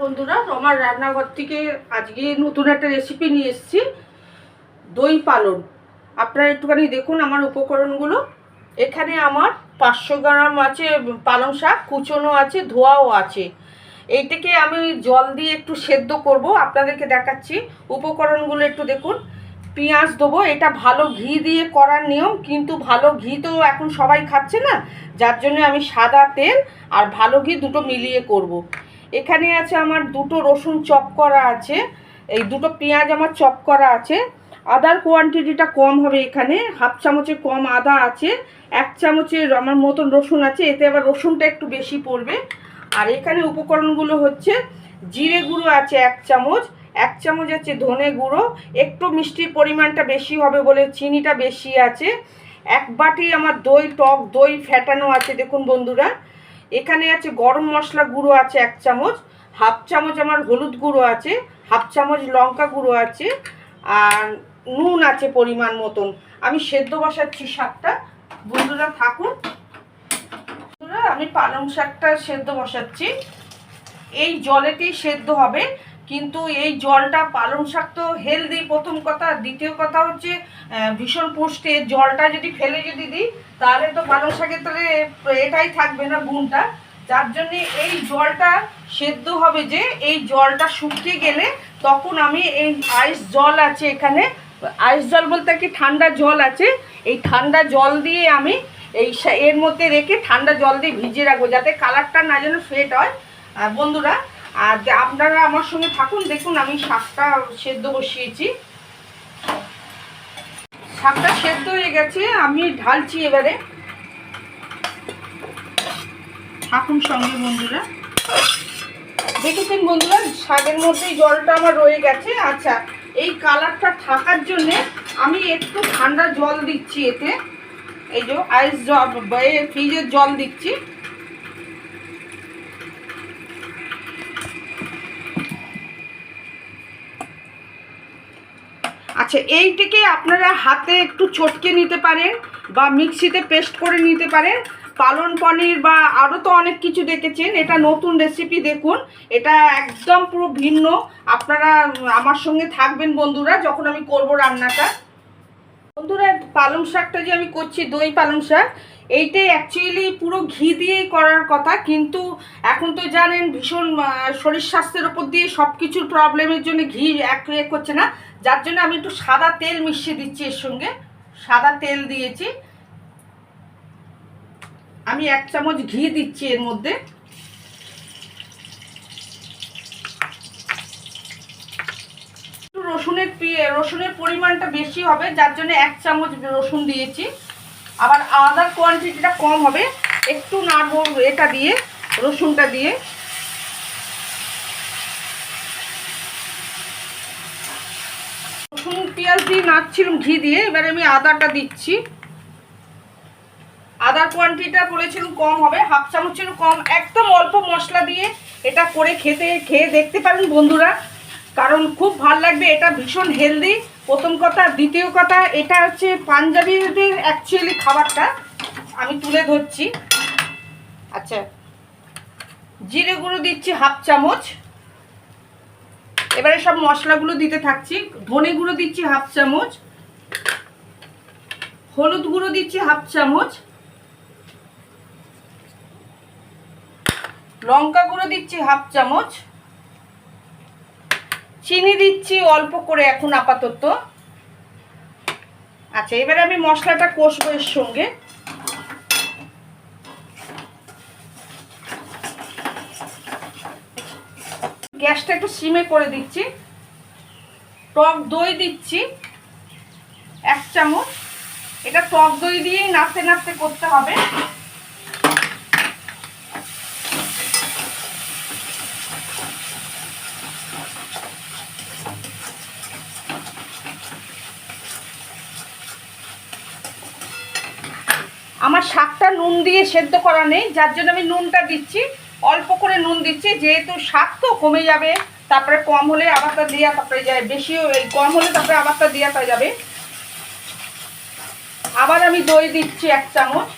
বন্ধুরা, রমার রান্নাঘর থেকে আজকে নতুন একটা রেসিপি নিয়ে এসেছি, দই পালন। আপনারা একটুখানি দেখুন আমার উপকরণগুলো। এখানে আমার পাঁচশো গ্রাম আছে পালং শাক, কুচনো আছে, ধোয়াও আছে। এইটাকে আমি জল দিয়ে একটু সেদ্ধ করব, আপনাদেরকে দেখাচ্ছি। উপকরণগুলো একটু দেখুন। পেঁয়াজ দেবো, এটা ভালো ঘি দিয়ে করার নিয়ম, কিন্তু ভালো ঘি তো এখন সবাই খাচ্ছে না, যার জন্য আমি সাদা তেল আর ভালো ঘি দুটো মিলিয়ে করব। এখানে আছে আমার দুটো রসুন চপ করা আছে, এই দুটো পেঁয়াজ আমার চপ করা আছে। আদার কোয়ান্টিটিটা কম হবে এখানে, হাফ চামচের কম আদা আছে, এক চামচের আমার মতন রসুন আছে, এতে আবার রসুনটা একটু বেশি পড়বে। আর এখানে উপকরণগুলো হচ্ছে জিরে গুঁড়ো আছে এক চামচ এক চামচ আছে ধনে গুঁড়ো, একটু মিষ্টির পরিমাণটা বেশি হবে বলে চিনিটা বেশি আছে। এক বাটি আমার দই টক দই ফ্যাটানো আছে, দেখুন বন্ধুরা। এখানে আছে গরম মশলা গুঁড়ো আছে এক চামচ, হাফ চামচ আমার হলুদ গুঁড়ো আছে, হাফ চামচ লঙ্কা গুঁড়ো আছে, আর নুন আছে পরিমাণ মতন। আমি সেদ্ধ বসাচ্ছি শাকটা। বন্ধুরা, থাকুন। আমি পালং শাকটা সেদ্ধ বসাচ্ছি। এই জলেতেই সেদ্ধ হবে। কিন্তু এই জলটা পালং শাক তো হেলদি প্রথম কথা। দ্বিতীয় কথা হচ্ছে ভীষণ পুষ্টি। জলটা যদি ফেলে যদি দিই, তাহলে তো পালং শাকের তাহলে এটাই থাকবে না গুণটা। যার জন্যে এই জলটা সেদ্ধ হবে যে, এই জলটা শুকিয়ে গেলে তখন আমি এই আইস জল আছে এখানে আইস জল বলতে কি ঠান্ডা জল আছে, এই ঠান্ডা জল দিয়ে আমি এই এর মধ্যে রেখে ঠান্ডা জল দিয়ে ভিজিয়ে রাখব, যাতে কালারটা না যেন ফেট হয়। আর বন্ধুরা আর আপনারা আমার সঙ্গে থাকুন, দেখুন আমি শাকটা সেদ্ধ বসিয়েছি। শাকটা সেদ্ধ হয়ে গেছে, আমি ঢালছি এবারে। থাকুন সঙ্গে বন্ধুরা। দেখেছেন বন্ধুরা, শাকের মধ্যেই জলটা আমার রয়ে গেছে। আচ্ছা এই কালারটা থাকার জন্যে আমি একটু ঠান্ডা জল দিচ্ছি এতে। এই যে আইস জল ফ্রিজের জল দিচ্ছি। আচ্ছা এইটিকে আপনারা হাতে একটু চটকে নিতে পারেন বা মিক্সিতে পেস্ট করে নিতে পারেন। পালন পনির বা আরও তো অনেক কিছু দেখেছেন, এটা নতুন রেসিপি দেখুন। এটা একদম পুরো ভিন্ন। আপনারা, আমার সঙ্গে থাকবেন বন্ধুরা যখন আমি করব রান্নাটা। বন্ধুরা, পালং শাকটা যে আমি করছি, দই পালং শাক এইটাই অ্যাকচুয়ালি পুরো ঘি দিয়েই করার কথা। কিন্তু এখন তো জানেন, ভীষণ শরীর স্বাস্থ্যের ওপর দিয়ে সব কিছুর প্রবলেমের জন্য ঘি এক এক করছে না। যার জন্য আমি একটু সাদা তেল মিশিয়ে দিচ্ছি এর সঙ্গে। সাদা তেল দিয়েছি। আমি এক চামচ ঘি দিচ্ছি এর মধ্যে। একটু রসুনের রসুনের পরিমাণটা বেশি হবে, যার জন্য এক চামচ রসুন দিয়েছি। আবার আদার কোয়ান্টিটিটা কম হবে। একটু নাড়বো এটা দিয়ে, রসুনটা দিয়ে রসুন পেঁয়াজ দিয়ে নাড়ছিলাম ঘি দিয়ে, এবারে আমি আদাটা দিচ্ছি। আদার কোয়ান্টিটিটা বলেছিলাম কম হবে, হাফ চামচের কম। একদম অল্প মশলা দিয়ে এটা করে খেতে, খেয়ে দেখতে পারেন বন্ধুরা। কারণ খুব ভালো লাগবে, এটা ভীষণ হেলদি প্রথম কথা, দ্বিতীয় কথা, এটা হচ্ছে পাঞ্জাবিদের অ্যাকচুয়ালি খাবারটা। আমি তুলে ধরছি। আচ্ছা জিরে গুঁড়ো দিচ্ছি হাফ চামচ। এবারে সব মশলাগুলো দিতে থাকছি। ধনে গুঁড়ো দিচ্ছি হাফ চামচ। হলুদ গুঁড়ো দিচ্ছি হাফ চামচ। লঙ্কা গুঁড়ো দিচ্ছি হাফ চামচ। চিনি দিচ্ছি অল্প করে এখন আপাতত। আচ্ছা এবারে আমি মশলাটা কষবো এর সঙ্গে। গ্যাসটা একটু সিমে করে দিচ্ছি। টক দই দিচ্ছি, এক চামচ। এটা টক দই দিয়েই নাড়তে নাড়তে করতে হবে। আমার শাকটা নুন দিয়ে সেদ্ধ করা নেই, যার জন্য আমি নুনটা দিচ্ছি। অল্প করে নুন দিচ্ছি, যেহেতু স্বাদ তো কমে যাবে, তারপরে কম হলে আবারটা দেওয়া তারপরে যায় বেশি কম হলে তারপরে আবারটা দেওয়াটা যাবে। আবার আমি দই দিচ্ছি এক চামচ।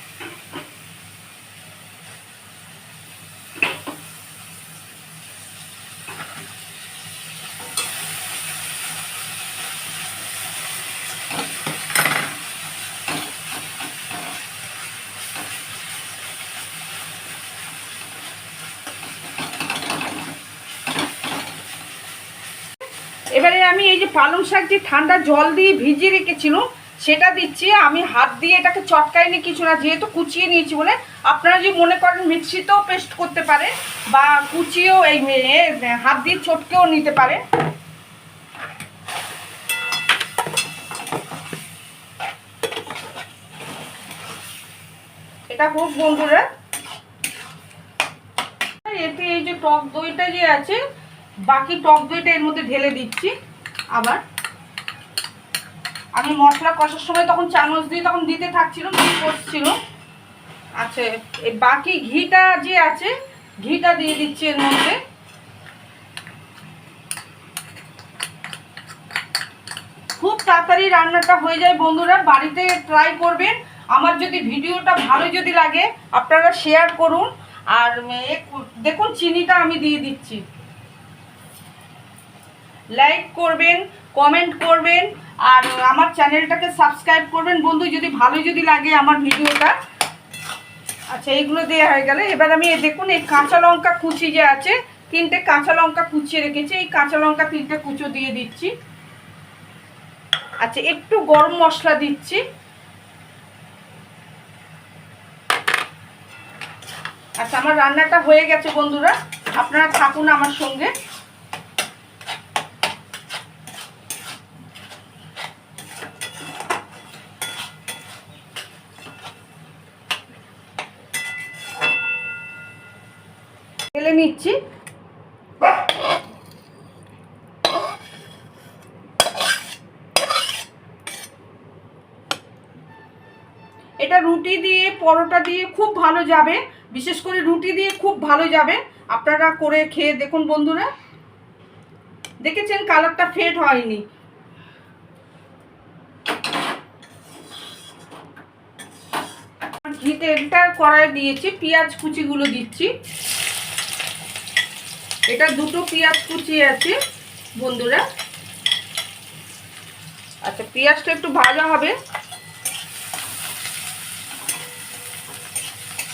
এবারে আমি এই যে পালং শাক যে ঠান্ডা জল দিয়ে ভিজিয়ে রেখেছিলাম সেটা দিচ্ছি, আমি হাত দিয়ে এটাকে চটকাই নি কিছু না, যেহেতু কুচিয়ে নিয়েছি বলে। আপনারা যদি মনে করেন মিক্সিতেও পেস্ট করতে পারে, বা কুচিয়েও এই হাত দিয়ে চটকেও নিতে পারে। এটা হোক বন্ধুরা। এতে এই যে টক দইটা যে আছে বাকি টক দইটা এর মধ্যে ঢেলে দিচ্ছি। আবার আমি মশলা কষার সময় তখন চামচ দিয়ে তখন দিতে থাকছিলাম ঘি করছিল আচ্ছা এই বাকি ঘিটা যে আছে, ঘিটা দিয়ে দিচ্ছি এর মধ্যে। খুব তাড়াতাড়ি রান্নাটা হয়ে যায় বন্ধুরা, বাড়িতে ট্রাই করবেন। আমার যদি ভিডিওটা ভালো যদি লাগে, আপনারা শেয়ার করুন। আর দেখুন, চিনিটা আমি দিয়ে দিচ্ছি। লাইক করবেন কমেন্ট করবেন, আর আমার চ্যানেলটাকে সাবস্ক্রাইব করবেন। বন্ধু, যদি ভালো যদি লাগে আমার ভিডিওটা। আচ্ছা এইগুলো দেওয়া হয়ে গেলে। এবার আমি দেখুন, এই কাঁচা লঙ্কা কুচি যে আছে, তিনটে কাঁচা লঙ্কা কুচিয়ে রেখেছি। এই কাঁচা লঙ্কা তিনটে কুচো দিয়ে দিচ্ছি। আচ্ছা একটু গরম মশলা দিচ্ছি। আচ্ছা আমার রান্নাটা হয়ে গেছে, বন্ধুরা। আপনারা থাকুন আমার সঙ্গে। ঢেলে নিচ্ছি। এটা রুটি দিয়ে, পরোটা দিয়ে খুব ভালো যাবে। বিশেষ করে রুটি দিয়ে খুব ভালো যাবে। আপনারা করে খেয়ে দেখুন বন্ধুরা। দেখেছেন কালারটা ফেড হয়নি। ঘি তেলটা কড়াই দিয়েছি, পেঁয়াজ কুচিগুলো দিচ্ছি। এটা দুটো পেঁয়াজ কুচি আছে বন্ধুরা। আচ্ছা পেঁয়াজটা একটু ভাজা হবে।